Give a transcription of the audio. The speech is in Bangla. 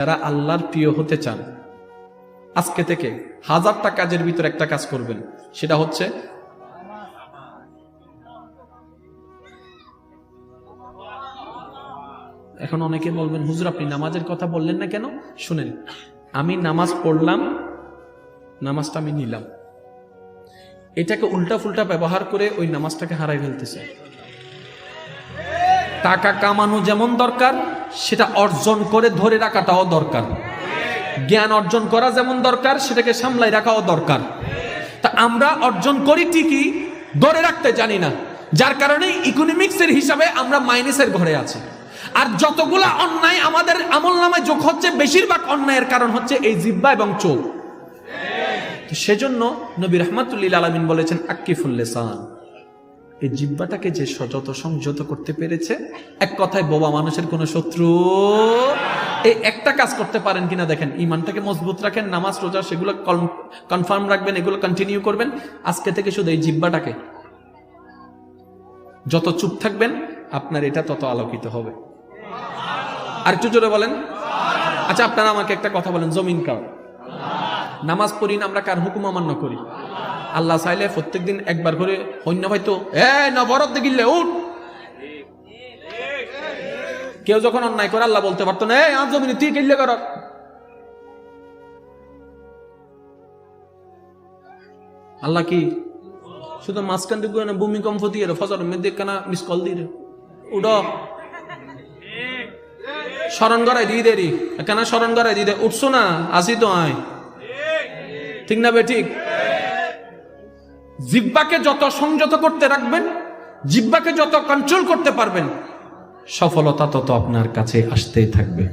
যারা আল্লাহর প্রিয় হতে চান, আজকে থেকে হাজারটা কাজের ভিতর একটা কাজ করবেন। সেটা হচ্ছে এখন অনেকে বলবেন, হুজুর, আপনি নামাজের কথা বললেন না কেন? শুনেন, আমি নামাজ পড়লাম, নামাজটা আমি নিলাম। এটাকে উল্টা ফুলটা ব্যবহার করে ওই নামাজটাকে হারাই ফেলতেছে। টাকা কামানো যেমন দরকার সেটা অর্জন করে ধরে রাখাটাও দরকার। জ্ঞান অর্জন করা যেমন দরকার, সেটাকে সামলাই রাখাও দরকার। তা আমরা অর্জন করি ঠিকই, ধরে রাখতে জানি না। যার কারণে ইকোনমিক্সের হিসাবে আমরা মাইনাসের ঘরে আছি। আর যতগুলা অন্যায় আমাদের আমল নামায় যোগ হচ্ছে, বেশিরভাগ অন্যায়ের কারণ হচ্ছে এই জিব্বা এবং চোখ। সেজন্য নবী রহমাতুল্লিল আলমিন বলেছেন আক্কিফুল্লেসান এই জিব্বাটাকে যে যত সংযত করতে পেরেছে, এক কথায় বোবা মানুষের কোনো শত্রু এই একটা কাজ করতে পারেন কিনা দেখেন ইমানটাকে মজবুত রাখেন, নামাজ, রোজা, সেগুলো কনফার্ম রাখবেন, এগুলো কন্টিনিউ করবেন। আজকে থেকে শুধু এই জিব্বাটাকে যত চুপ থাকবেন, আপনার এটা তত আলোকিত হবে। আর একটু জোরে বলেন। আচ্ছা আপনারা আমাকে একটা কথা বলেন, জমিন কার? নামাজ পড়ি না, আমরা কার হুকুম অমান্য করি? আল্লাহ চাইলে প্রত্যেকদিন একবার করে অন্য হয়তো এ, নবরত দেখিলে, উঠ। কেউ যখন অন্যায় করে, আল্লাহ বলতে পারতো না আজ জমিনে তুই কিনলে কর। আল্লাহ কি? শুধু মাঝখান দিকে না, ভূমিকম্প দিয়ে ফজর মেয়েদের কেনা মিস কল দিয়ে উড স্মরণ করাই দিয়ে দেরি কেন স্মরণ করাই দিয়ে উঠছো না, আসি তো আয়। ঠিক না বে, ঠিক? জিব্বাকে যত সংযত করতে রাখবেন, জিব্বাকে যত কন্ট্রোল করতে পারবেন, সফলতা তত আপনার কাছে আসতেই থাকবে।